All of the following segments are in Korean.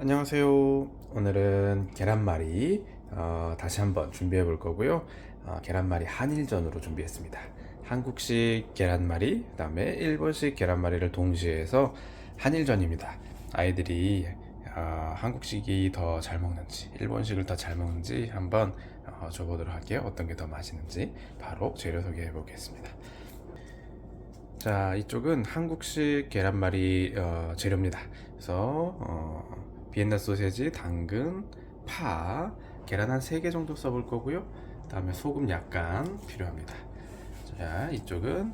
안녕하세요. 오늘은 계란말이 어, 다시 한번 준비해 볼 거고요. 어, 계란말이 한일전으로 준비했습니다. 한국식 계란말이, 그다음에 일본식 계란말이를 동시에 해서 한일전입니다. 아이들이 어, 한국식이 더 잘 먹는지, 일본식을 더 잘 먹는지 한번 어, 줘보도록 할게요. 어떤 게 더 맛있는지 바로 재료 소개해 보겠습니다. 자, 이쪽은 한국식 계란말이 어, 재료입니다. 그래서 어, 비엔나 소세지, 당근, 파, 계란 한 3개 정도 써볼 거고요. 그 다음에 소금 약간 필요합니다. 자, 이쪽은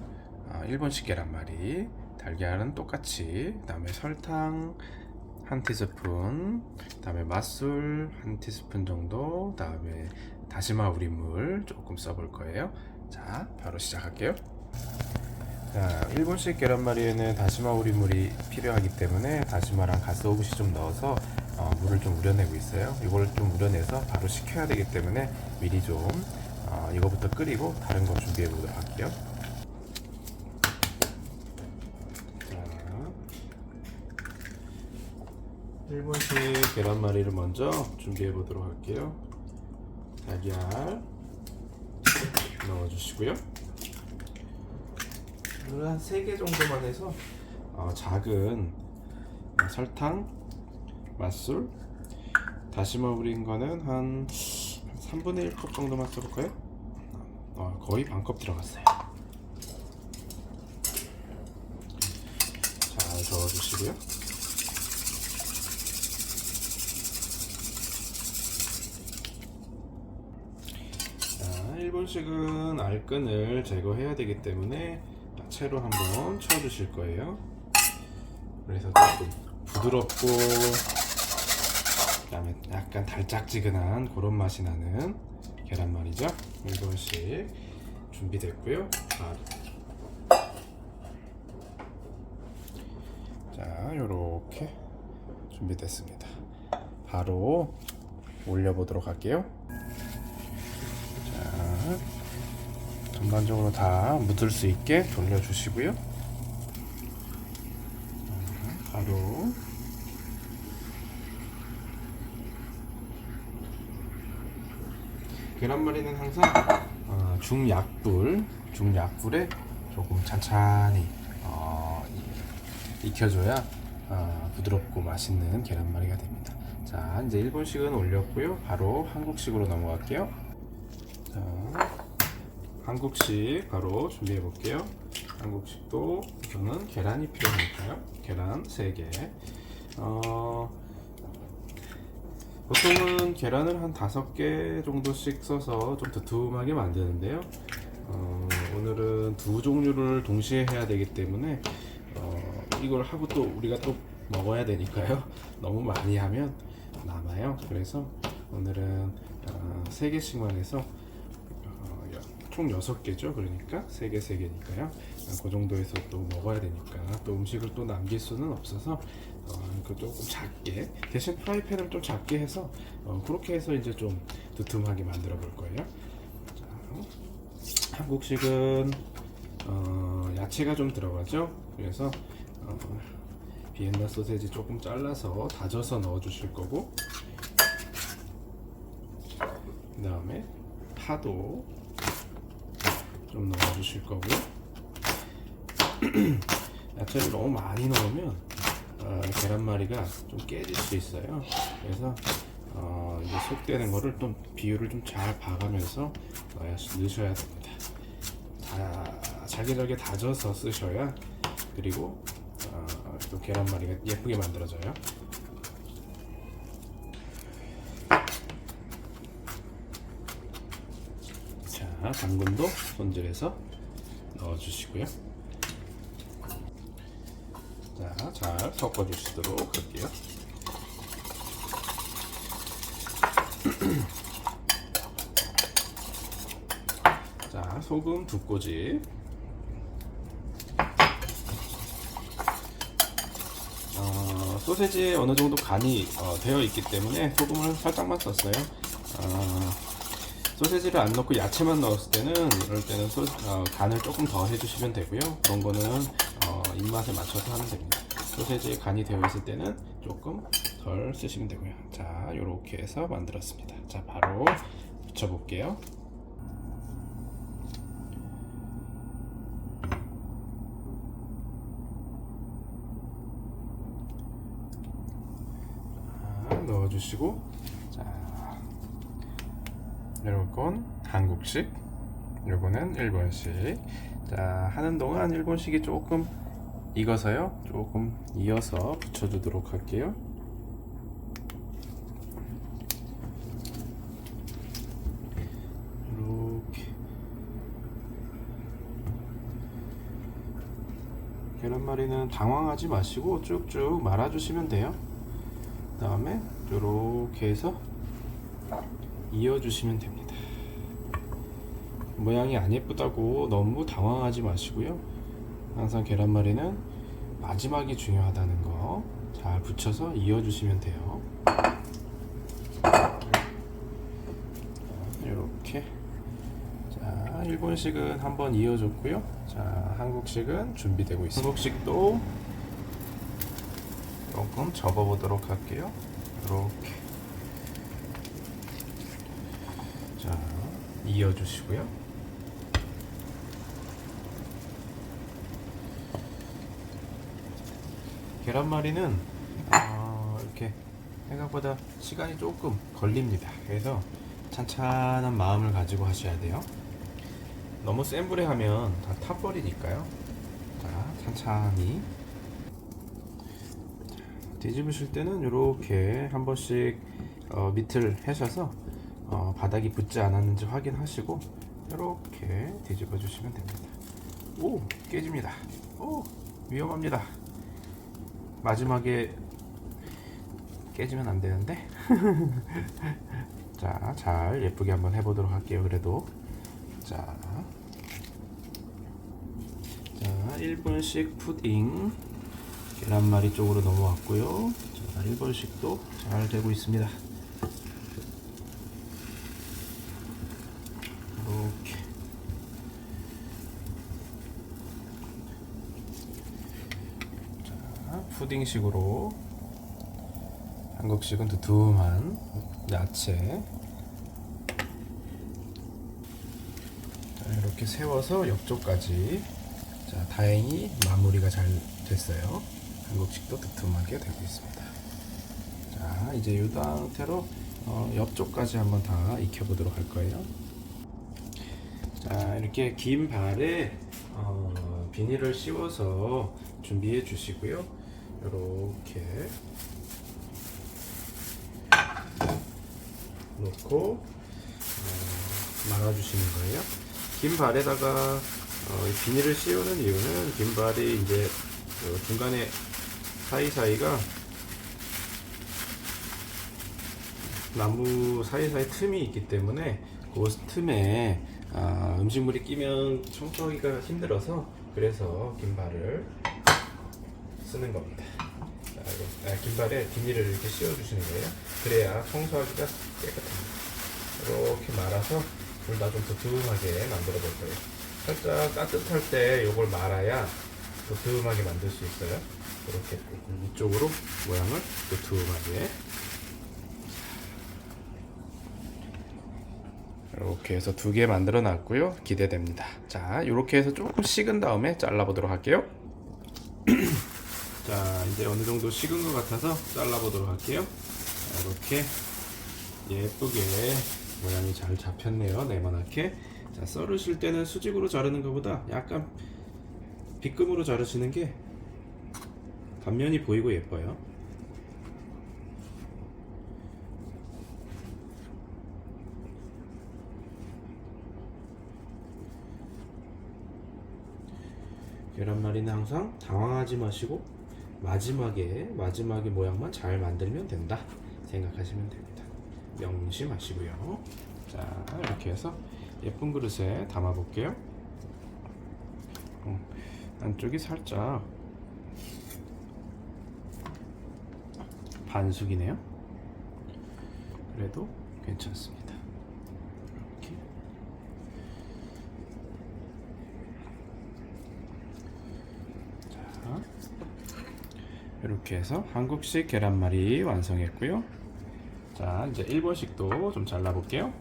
어, 일본식 계란말이, 달걀은 똑같이, 그 다음에 설탕 한 티스푼, 그 다음에 맛술 한 티스푼 정도, 그 다음에 다시마 우린물 조금 써볼 거예요. 자, 바로 시작할게요. 자, 일본식 계란말이에는 다시마 우린물이 필요하기 때문에 다시마랑 가스오부시 좀 넣어서 어, 물을 좀 우려내고 있어요. 이걸 좀 우려내서 바로 식혀야 되기 때문에 미리 좀 어, 이거부터 끓이고 다른 거 준비해 보도록 할게요. 자, 일본식 계란말이를 먼저 준비해 보도록 할게요. 달걀 넣어주시고요. 물을 한 3개 정도만 해서 어, 작은 설탕, 맛술, 다시마 우린 거는 한 3분의 1컵 정도만 써볼까요? 어, 거의 반 컵 들어갔어요. 잘 저어주시고요. 자, 일본식은 알끈을 제거해야 되기 때문에 채로 한번 쳐주실 거예요. 그래서 조금 부드럽고 그다음에 약간 달짝지근한 그런 맛이 나는 계란말이죠. 일본식 준비됐고요. 아. 자, 요렇게 준비됐습니다. 바로 올려보도록 할게요. 자, 전반적으로 다 묻을 수 있게 돌려주시고요. 자, 바 계란말이는 항상 어, 중약불, 중약불에 조금 찬찬히 어, 이- 익혀줘야 어, 부드럽고 맛있는 계란말이가 됩니다. 자, 이제 일본식은 올렸고요. 바로 한국식으로 넘어갈게요. 자, 한국식 바로 준비해 볼게요. 한국식도 저는 계란이 필요하니까요. 계란 3개. 어, 보통은 계란을 한 5개 정도씩 써서 좀 두툼하게 만드는데요. 어, 오늘은 두 종류를 동시에 해야 되기 때문에 어, 이걸 하고 또 우리가 또 먹어야 되니까요. 너무 많이 하면 남아요. 그래서 오늘은 어, 3개씩만 해서 어, 여- 총 6개죠. 그러니까 3개, 3개니까요. 그 정도에서 또 먹어야 되니까 또 음식을 또 남길 수는 없어서 어, 그 조금 작게 대신 프라이팬을 좀 작게 해서 어, 그렇게 해서 이제 좀 두툼하게 만들어 볼 거예요. 자, 한국식은 어, 야채가 좀 들어가죠. 그래서 어, 비엔나 소세지 조금 잘라서 다져서 넣어 주실 거고 그 다음에 파도 좀 넣어 주실 거고요. 야채를 너무 많이 넣으면 어, 계란말이가 좀 깨질 수 있어요. 그래서 어, 이제 속되는 거를 좀 비율을 좀 잘 봐가면서 넣으셔야 됩니다. 다 잘게 다져서 쓰셔야 그리고 어, 또 계란말이가 예쁘게 만들어져요. 자, 당근도 손질해서 넣어주시고요. 자, 잘 섞어주시도록 할게요. 자, 소금 두 꼬집. 어, 소세지에 어느 정도 간이 어, 되어 있기 때문에 소금을 살짝만 썼어요. 어, 소세지를 안 넣고 야채만 넣었을 때는 이럴 때는 소, 어, 간을 조금 더 해주시면 되고요. 그런 거는 어, 입맛에 맞춰서 하면 됩니다. 소세지에 간이 되어 있을 때는 조금 털 쓰시면 되고요. 자, 이렇게 해서 만들었습니다. 자, 바로 붙여볼게요. 자, 넣어주시고, 자, 요건 한국식, 요거는 일본식. 자, 하는 동안 일본식이 조금 익어서요. 조금 이어서 붙여주도록 할게요. 계란말이는 당황하지 마시고 쭉쭉 말아주시면 돼요. 그 다음에 이렇게 해서 이어주시면 됩니다. 모양이 안 예쁘다고 너무 당황하지 마시고요. 항상 계란말이는 마지막이 중요하다는 거 잘 붙여서 이어주시면 돼요. 이렇게 자 일본식은 한번 이어줬고요. 자 한국식은 준비되고 있습니다. 한국식도 조금 접어보도록 할게요. 이렇게 자 이어주시고요. 계란말이는 어, 이렇게 생각보다 시간이 조금 걸립니다. 그래서 찬찬한 마음을 가지고 하셔야 돼요. 너무 센 불에 하면 다 타버리니까요. 자, 찬찬히 뒤집으실 때는 이렇게 한 번씩 어, 밑을 해셔서 어, 바닥이 붙지 않았는지 확인하시고 이렇게 뒤집어 주시면 됩니다. 오 깨집니다. 오 위험합니다. 마지막에 깨지면 안 되는데? 자 잘 예쁘게 한번 해보도록 할게요 그래도. 자, 자 일본식 푸딩. 계란말이 쪽으로 넘어왔고요. 자 일본식도 잘 되고 있습니다 이렇게 자, 푸딩식으로 한국식은 두툼한 야채. 자, 이렇게 세워서 옆쪽까지. 자, 다행히 마무리가 잘 됐어요. 한국식도 두툼하게 되고 있습니다. 자 이제 이 상태로 어, 옆쪽까지 한번 다 익혀보도록 할 거예요. 자 이렇게 긴 발에 어, 비닐을 씌워서 준비해 주시고요 이렇게 놓고 어, 말아주시는 거예요. 긴 발에다가 어, 이 비닐을 씌우는 이유는 긴 발이 이제 그 중간에 사이사이가 나무 사이사이 틈이 있기 때문에 그 틈에 아, 음식물이 끼면 청소하기가 힘들어서 그래서 긴발을 쓰는 겁니다. 자, 이거, 아, 긴발에 비닐을 이렇게 씌워주시는 거예요. 그래야 청소하기가 깨끗합니다. 이렇게 말아서 둘 다 좀 두툼하게 만들어 볼 거예요. 살짝 따뜻할 때 이걸 말아야 두툼하게 만들 수 있어요. 이렇게 이쪽으로 모양을 두툼하게 이렇게 해서 두 개 만들어 놨고요. 기대됩니다. 자, 이렇게 해서 조금 식은 다음에 잘라 보도록 할게요. 자, 이제 어느 정도 식은 것 같아서 잘라 보도록 할게요. 자, 이렇게 예쁘게 모양이 잘 잡혔네요. 네모나게. 자, 썰으실 때는 수직으로 자르는 것보다 약간 빗금으로 자르시는 게 단면이 보이고 예뻐요. 계란말이는 항상 당황하지 마시고 마지막에 마지막에 모양만 잘 만들면 된다 생각하시면 됩니다. 명심하시고요. 자 이렇게 해서 예쁜 그릇에 담아 볼게요. 어, 안쪽이 살짝 반숙이네요. 그래도 괜찮습니다. 이렇게 자, 이렇게 해서 한국식 계란말이 완성했고요. 자, 이제 일본식도 좀 잘라볼게요.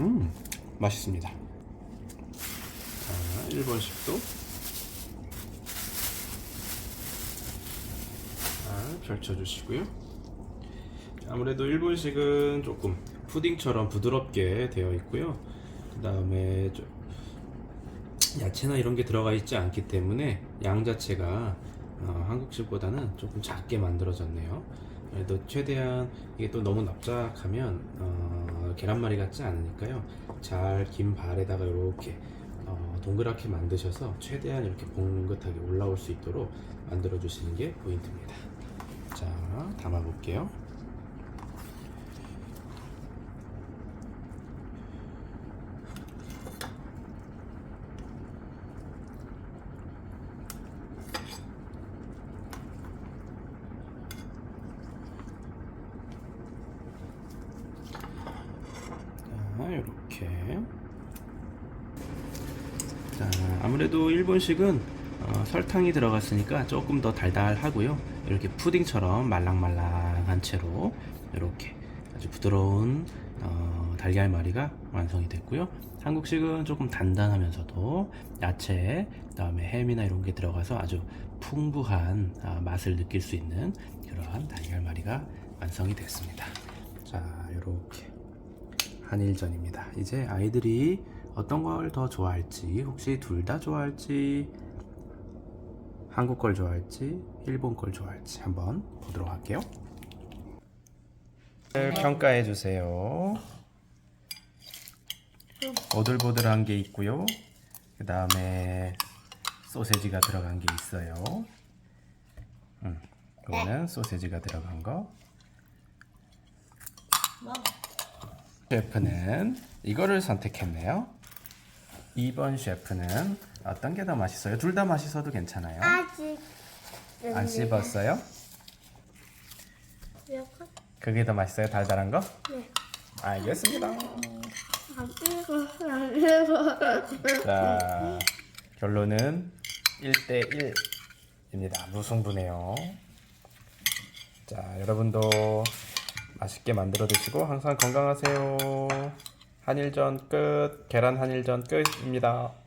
음, 맛있습니다. 자, 일본식도 잘 펼쳐주시고요. 아무래도 일본식은 조금 푸딩처럼 부드럽게 되어 있고요. 그 다음에 야채나 이런 게 들어가 있지 않기 때문에 양 자체가 어, 한국식보다는 조금 작게 만들어졌네요. 그래도 최대한 이게 또 너무 납작하면 어, 계란말이 같지 않으니까요. 잘 긴 발에다가 이렇게 어, 동그랗게 만드셔서 최대한 이렇게 봉긋하게 올라올 수 있도록 만들어 주시는 게 포인트입니다. 자, 담아 볼게요. 자, 이렇게. 자, 아무래도 일본식은 어, 설탕이 들어갔으니까 조금 더 달달하고요. 이렇게 푸딩처럼 말랑말랑한 채로 이렇게 아주 부드러운 어, 달걀말이가 완성이 됐고요. 한국식은 조금 단단하면서도 야채, 그다음에 햄이나 이런 게 들어가서 아주 풍부한 아, 맛을 느낄 수 있는 그러한 달걀말이가 완성이 됐습니다. 자, 이렇게 한일전입니다. 이제 아이들이 어떤 걸 더 좋아할지, 혹시 둘 다 좋아할지, 한국 걸 좋아할지, 일본 걸 좋아할지 한번 보도록 할게요. 평가해 주세요. 보들보들한 게 있고요. 그 다음에 소세지가 들어간 게 있어요. 음, 이거는 소세지가 들어간 거. 셰프는 이거를 선택했네요. 2번 셰프는 어떤 게 더 맛있어요? 둘 다 맛있어도 괜찮아요. 아직 안 씹었어요? 몇 그게 더 맛있어요? 달달한 거? 네. 알겠습니다. 안 읽어 안 읽어 자, 결론은 1대 1입니다. 무승부네요. 자, 여러분도 맛있게 만들어 드시고 항상 건강하세요. 한일전 끝. 계란 한일전 끝입니다.